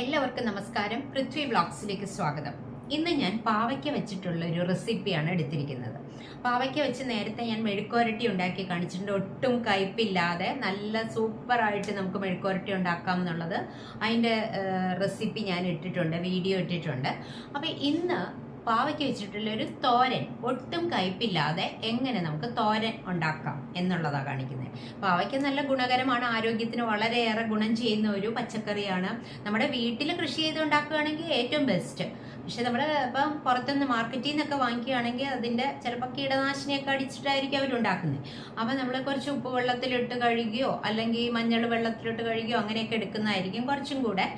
എല്ലാവർക്കും നമസ്കാരം. പൃഥ്വി വ്ളോഗ്സിലേക്ക് സ്വാഗതം. ഇന്ന് ഞാൻ പാവയ്ക്ക വെച്ചിട്ടുള്ള ഒരു റെസിപ്പിയാണ് എടുത്തിരിക്കുന്നത്. പാവയ്ക്ക വെച്ച് നേരത്തെ ഞാൻ മെഴുക്കുവരട്ടി ഉണ്ടാക്കി കാണിച്ചിട്ടുണ്ട്. ഒട്ടും കയ്പില്ലാതെ നല്ല സൂപ്പറായിട്ട് നമുക്ക് മെഴുക്കുവരട്ടി ഉണ്ടാക്കാം എന്നുള്ളത് അതിന്റെ റെസിപ്പി ഞാൻ ഇട്ടിട്ടുണ്ട് വീഡിയോ ഇട്ടിട്ടുണ്ട്. അപ്പോൾ ഇന്ന് പാവയ്ക്ക് വെച്ചിട്ടുള്ള ഒരു തോരൻ ഒട്ടും കയ്പില്ലാതെ എങ്ങനെ നമുക്ക് തോരൻ ഉണ്ടാക്കാം എന്നുള്ളതാണ് കാണിക്കുന്നത്. പാവയ്ക്ക് നല്ല ഗുണകരമാണ് ആരോഗ്യത്തിന് വളരെയേറെ ഗുണം ചെയ്യുന്ന ഒരു പച്ചക്കറിയാണ്. നമ്മുടെ വീട്ടിൽ കൃഷി ചെയ്ത് ഉണ്ടാക്കുകയാണെങ്കിൽ ഏറ്റവും ബെസ്റ്റ് പക്ഷെ നമ്മൾ ഇപ്പം പുറത്തുനിന്ന് മാർക്കറ്റിൽ നിന്നൊക്കെ വാങ്ങിക്കുകയാണെങ്കിൽ അതിന്റെ ചിലപ്പോൾ കീടനാശിനിയൊക്കെ അടിച്ചിട്ടായിരിക്കും അവരുണ്ടാക്കുന്നത് അപ്പോൾ നമ്മൾ കുറച്ച് ഉപ്പ് വെള്ളത്തിലിട്ട് കഴുകിയോ അല്ലെങ്കിൽ മഞ്ഞൾ വെള്ളത്തിലിട്ട് കഴുകിയോ അങ്ങനെയൊക്കെ എടുക്കുന്നതായിരിക്കും കുറച്ചും കൂടെ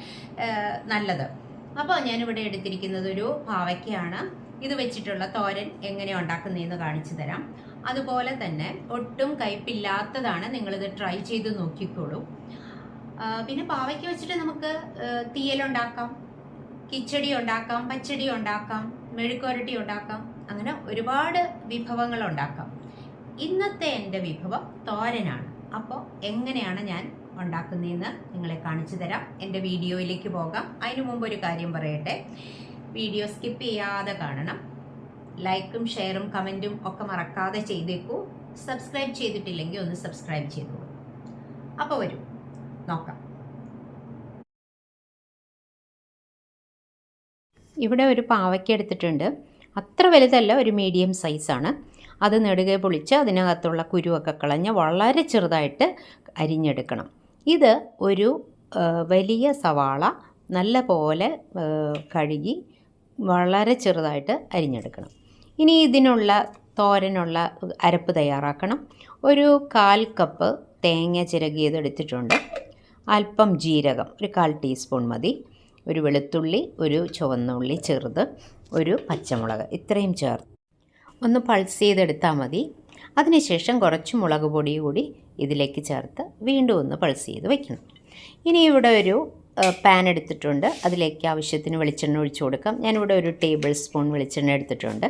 നല്ലത്. അപ്പോൾ ഞാനിവിടെ എടുത്തിരിക്കുന്നത് ഒരു പാവയ്ക്കയാണ്. ഇത് വെച്ചിട്ടുള്ള തോരൻ എങ്ങനെ ഉണ്ടാക്കുന്നതെന്ന് കാണിച്ചു തരാം. അതുപോലെ തന്നെ ഒട്ടും കയ്പില്ലാത്തതാണ് നിങ്ങളിത് ട്രൈ ചെയ്ത് നോക്കിക്കോളൂ. പിന്നെ പാവയ്ക്ക വെച്ചിട്ട് നമുക്ക് തീയലുണ്ടാക്കാം കിച്ചടി ഉണ്ടാക്കാം പച്ചടി ഉണ്ടാക്കാം മെഴുക്കുരട്ടി ഉണ്ടാക്കാം അങ്ങനെ ഒരുപാട് വിഭവങ്ങൾ ഉണ്ടാക്കാം. ഇന്നത്തെ എന്റെ വിഭവം തോരനാണ്. അപ്പോൾ എങ്ങനെയാണ് ഞാൻ ഉണ്ടാക്കുന്നതെന്ന് നിങ്ങളെ കാണിച്ചു തരാം. എന്റെ വീഡിയോയിലേക്ക് പോകാം. അതിനു മുമ്പ് ഒരു കാര്യം പറയട്ടെ. വീഡിയോ സ്കിപ്പ് ചെയ്യാതെ കാണണം. ലൈക്കും ഷെയറും കമന്റും ഒക്കെ മറക്കാതെ ചെയ്തേക്കൂ. സബ്സ്ക്രൈബ് ചെയ്തിട്ടില്ലെങ്കിൽ ഒന്ന് സബ്സ്ക്രൈബ് ചെയ്തോളൂ അപ്പോൾ വരൂ. നോക്കാം. ഇവിടെ ഒരു പാവയ്ക്ക എടുത്തിട്ടുണ്ട്. അത്ര വലുതല്ല ഒരു മീഡിയം സൈസാണ് അത് നെടുകെ പൊളിച്ച് അതിനകത്തുള്ള കുരുവൊക്കെ കളഞ്ഞ് വളരെ ചെറുതായിട്ട് അരിഞ്ഞെടുക്കണം. ഇത് ഒരു വലിയ സവാള നല്ല പോലെ കഴുകി വളരെ ചെറുതായിട്ട് അരിഞ്ഞെടുക്കണം. ഇനി ഇതിനുള്ള തോരനുള്ള അരപ്പ് തയ്യാറാക്കണം. ഒരു കാൽ കപ്പ് തേങ്ങ ചിരകിയതെടുത്തിട്ടുണ്ട് അല്പം ജീരകം ഒരു കാൽ ടീസ്പൂൺ മതി. ഒരു വെളുത്തുള്ളി ഒരു ചുവന്നുള്ളി ചെറുത് ഒരു പച്ചമുളക് ഇത്രയും ചേർത്ത് ഒന്ന് പൾസ് ചെയ്തെടുത്താൽ മതി. അതിനുശേഷം കുറച്ച് മുളക് പൊടി കൂടി ഇതിലേക്ക് ചേർത്ത് വീണ്ടും ഒന്ന് പൾസ് ചെയ്ത് വയ്ക്കണം ഇനി ഇവിടെ ഒരു പാൻ എടുത്തിട്ടുണ്ട്. അതിലേക്ക് ആവശ്യത്തിന് വെളിച്ചെണ്ണ ഒഴിച്ചു കൊടുക്കാം. ഞാനിവിടെ ഒരു ടേബിൾ സ്പൂൺ വെളിച്ചെണ്ണ എടുത്തിട്ടുണ്ട്.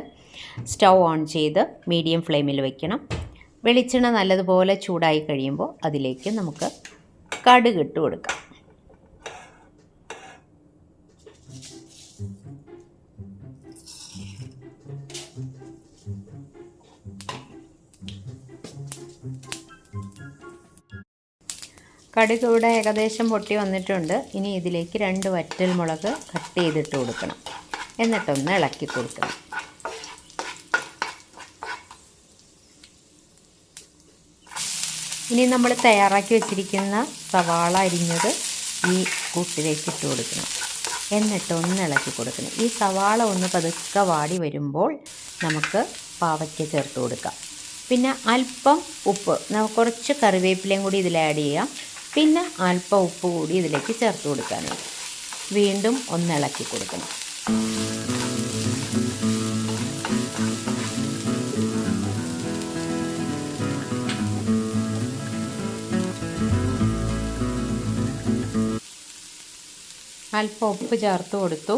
സ്റ്റൗ ഓൺ ചെയ്ത് മീഡിയം ഫ്ലെയിമിൽ വയ്ക്കണം വെളിച്ചെണ്ണ നല്ലതുപോലെ ചൂടായി കഴിയുമ്പോൾ അതിലേക്ക് നമുക്ക് കടുക് ഇട്ട് കൊടുക്കാം. കടുക് ഇവിടെ ഏകദേശം പൊട്ടി വന്നിട്ടുണ്ട്. ഇനി ഇതിലേക്ക് രണ്ട് വറ്റൽ മുളക് കട്ട് ചെയ്തിട്ട് കൊടുക്കണം. എന്നിട്ടൊന്ന് ഇളക്കി കൊടുക്കണം. ഇനി നമ്മൾ തയ്യാറാക്കി വെച്ചിരിക്കുന്ന സവാള അരിഞ്ഞത് ഈ കൂട്ടിലേക്ക് ഇട്ട് കൊടുക്കണം. എന്നിട്ട് ഒന്ന് ഇളക്കി കൊടുക്കണം. ഈ സവാള ഒന്ന് പതുക്കെ വാടി വരുമ്പോൾ നമുക്ക് പാവയ്ക്ക ചേർത്ത് കൊടുക്കാം. പിന്നെ അല്പം ഉപ്പ്. കുറച്ച് കറിവേപ്പിലയും കൂടി ഇതിൽ ആഡ് ചെയ്യാം. പിന്നെ അല്പം ഉപ്പ് കൂടി ഇതിലേക്ക് ചേർത്ത് കൊടുക്കാനുണ്ട് വീണ്ടും ഒന്നിളക്കി കൊടുക്കണം. അല്പം ഉപ്പ് ചേർത്ത് കൊടുത്തു.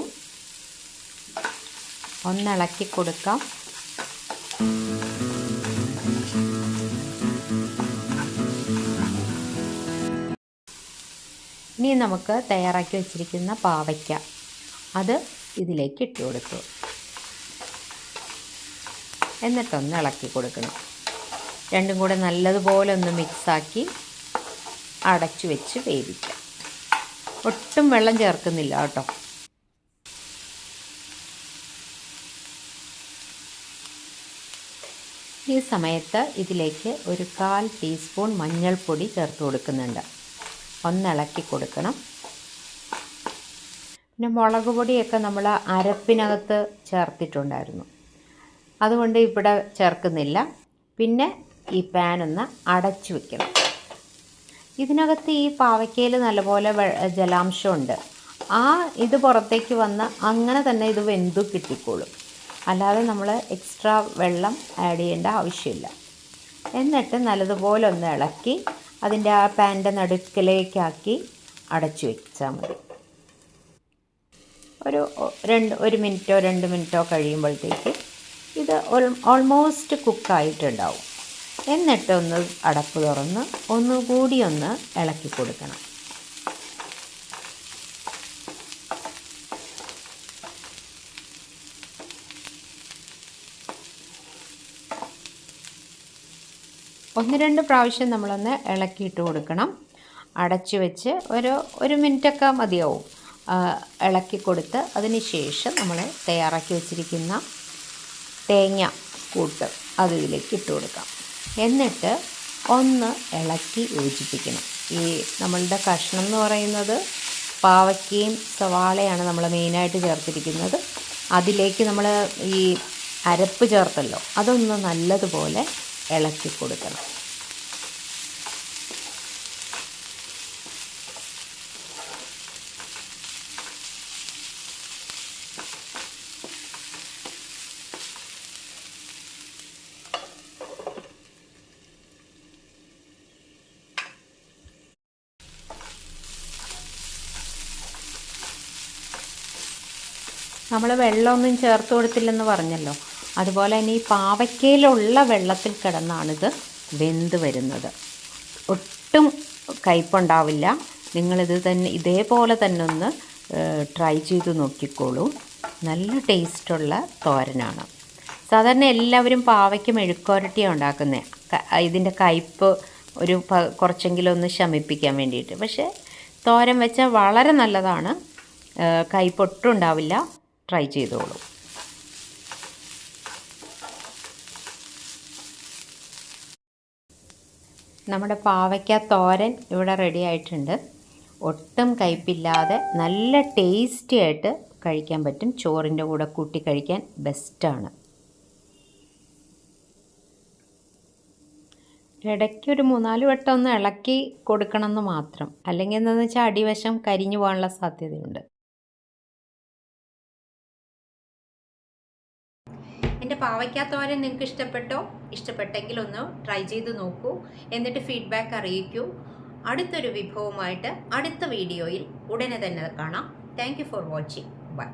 ഒന്നിളക്കി കൊടുക്കാം. ഇനി നമുക്ക് തയ്യാറാക്കി വെച്ചിരിക്കുന്ന പാവയ്ക്ക. അത് ഇതിലേക്ക് ഇട്ട് കൊടുത്തു. എന്നിട്ടൊന്ന് ഇളക്കി കൊടുക്കണം. രണ്ടും കൂടെ നല്ലതുപോലെ ഒന്ന് മിക്സാക്കി അടച്ചു വെച്ച് വേവിക്കാം. ഒട്ടും വെള്ളം ചേർക്കുന്നില്ല കേട്ടോ. ഈ സമയത്ത് ഇതിലേക്ക് ഒരു കാൽ ടീസ്പൂൺ മഞ്ഞൾപ്പൊടി ചേർത്ത് കൊടുക്കുന്നുണ്ട്. ഒന്നിളക്കി കൊടുക്കണം. പിന്നെ മുളക് പൊടിയൊക്കെ നമ്മൾ അരപ്പിനകത്ത് ചേർത്തിട്ടുണ്ടായിരുന്നു. അതുകൊണ്ട് ഇവിടെ ചേർക്കുന്നില്ല. പിന്നെ ഈ പാൻ ഒന്ന് അടച്ചു വെക്കണം. ഇതിനകത്ത് ഈ പാവയ്ക്കയിൽ നല്ലപോലെ ജലാംശമുണ്ട്. ആ ഇത് പുറത്തേക്ക് വന്ന് അങ്ങനെ തന്നെ ഇത് വെന്തു കിട്ടിക്കോളും. അല്ലാതെ നമ്മൾ എക്സ്ട്രാ വെള്ളം ആഡ് ചെയ്യേണ്ട ആവശ്യമില്ല. എന്നിട്ട് നല്ലതുപോലെ ഒന്ന് ഇളക്കി അതിന്റെ ആ പാന്റെ നടുക്കിലേക്കാക്കി അടച്ചു വെച്ചാൽ മതി. ഒരു രണ്ട് ഒരു മിനിറ്റോ രണ്ട് മിനിറ്റോ കഴിയുമ്പോഴത്തേക്ക് ഇത് ഓൾമോസ്റ്റ് കുക്കായിട്ടുണ്ടാവും എന്നിട്ടൊന്ന് അടപ്പ് തുറന്ന് ഒന്നുകൂടി ഒന്ന് ഇളക്കി കൊടുക്കണം. ഒന്ന് രണ്ട് പ്രാവശ്യം നമ്മളൊന്ന് ഇളക്കിയിട്ട് കൊടുക്കണം. അടച്ചു വെച്ച് ഒരു ഒരു മിനിറ്റൊക്കെ മതിയാവും. ഇളക്കി കൊടുത്ത് അതിന് ശേഷം നമ്മൾ തയ്യാറാക്കി വെച്ചിരിക്കുന്ന തേങ്ങ കൂട്ട് അത് ഇതിലേക്ക് ഇട്ട് കൊടുക്കാം. എന്നിട്ട് ഒന്ന് ഇളക്കി യോജിപ്പിക്കണം. ഈ നമ്മളുടെ കഷ്ണം എന്ന് പറയുന്നത് പാവയ്ക്കയും സവാളയാണ് നമ്മൾ മെയിനായിട്ട് ചേർത്തിരിക്കുന്നത്. അതിലേക്ക് നമ്മൾ ഈ അരപ്പ് ചേർത്തല്ലോ. അതൊന്ന് നല്ലതുപോലെ ഇളക്കി കൊടുക്കണം. നമ്മൾ വെള്ളമൊന്നും ചേർത്ത് കൊടുത്തില്ലെന്ന് പറഞ്ഞല്ലോ. അതുപോലെ തന്നെ ഈ പാവയ്ക്കയിലുള്ള വെള്ളത്തിൽ കിടന്നാണിത് വെന്ത് വരുന്നത്. ഒട്ടും കയ്പുണ്ടാവില്ല. നിങ്ങളിത് തന്നെ ഇതേപോലെ തന്നെ ഒന്ന് ട്രൈ ചെയ്ത് നോക്കിക്കോളൂ. നല്ല ടേസ്റ്റുള്ള തോരനാണ്. സാധാരണ എല്ലാവരും പാവയ്ക്ക് മെഴുക്കുരട്ടിയാണ് ഉണ്ടാക്കുന്നത് ഇതിന്റെ കയ്പ്പ് ഒരു കുറച്ചെങ്കിലും ഒന്ന് ശമിപ്പിക്കാൻ വേണ്ടിയിട്ട്. പക്ഷേ തോരൻ വെച്ചാൽ വളരെ നല്ലതാണ്. കയ്പൊട്ടും ഉണ്ടാവില്ല. ട്രൈ ചെയ്തോളൂ. നമ്മുടെ പാവയ്ക്ക തോരൻ ഇവിടെ റെഡി ആയിട്ടുണ്ട്. ഒട്ടും കയ്പില്ലാതെ നല്ല ടേസ്റ്റി ആയിട്ട് കഴിക്കാൻ പറ്റും. ചോറിന്റെ കൂടെ കൂട്ടി കഴിക്കാൻ ബെസ്റ്റാണ് ഇടയ്ക്ക് ഒരു മൂന്നാൽ വട്ടം ഒന്ന് ഇളക്കി കൊടുക്കണമെന്ന് മാത്രം. അല്ലെങ്കിൽ എന്താണെന്ന് വെച്ചാൽ അടിവശം കരിഞ്ഞു പോകാനുള്ള സാധ്യതയുണ്ട്. പാവയ്ക്കാത്തോരൻ നിങ്ങൾക്ക് ഇഷ്ടപ്പെട്ടോ? ഇഷ്ടപ്പെട്ടെങ്കിൽ ഒന്ന് ട്രൈ ചെയ്ത് നോക്കൂ. എന്നിട്ട് ഫീഡ്ബാക്ക് അറിയിക്കൂ. അടുത്തൊരു വിഭവമായിട്ട് അടുത്ത വീഡിയോയിൽ ഉടനെ തന്നെ കാണാം. Thank for watching bye